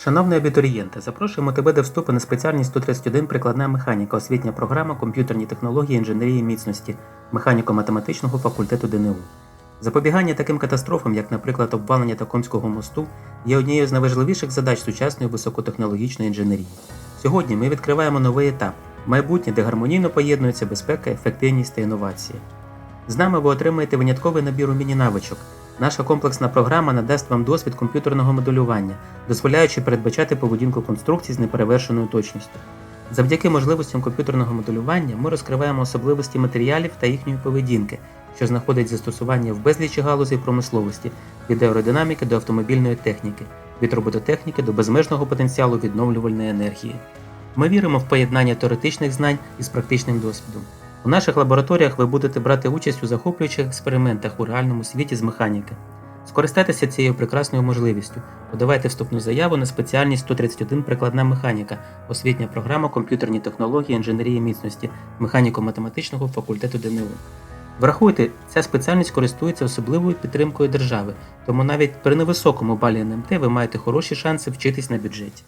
Шановний абітурієнте, запрошуємо тебе до вступу на спеціальність 131 прикладна механіка, освітня програма комп'ютерні технології інженерії міцності механіко-математичного факультету ДНУ. Запобігання таким катастрофам, як, наприклад, обвалення Токомського мосту, є однією з найважливіших задач сучасної високотехнологічної інженерії. Сьогодні ми відкриваємо новий етап майбутнє, де гармонійно поєднуються безпека, ефективність та інновації. З нами ви отримаєте винятковий набір умінь-навичок. Наша комплексна програма надасть вам досвід комп'ютерного моделювання, дозволяючи передбачати поведінку конструкцій з неперевершеною точністю. Завдяки можливостям комп'ютерного моделювання ми розкриваємо особливості матеріалів та їхньої поведінки, що знаходить застосування в безлічі галузей промисловості від аеродинаміки до автомобільної техніки, від робототехніки до безмежного потенціалу відновлювальної енергії. Ми віримо в поєднання теоретичних знань із практичним досвідом. У наших лабораторіях ви будете брати участь у захоплюючих експериментах у реальному світі з механіки. Скористайтеся цією прекрасною можливістю. Подавайте вступну заяву на спеціальність 131 прикладна механіка, освітня програма комп'ютерні технології інженерії міцності механіко-математичного факультету ДНУ. Врахуйте, ця спеціальність користується особливою підтримкою держави, тому навіть при невисокому балі НМТ ви маєте хороші шанси вчитись на бюджеті.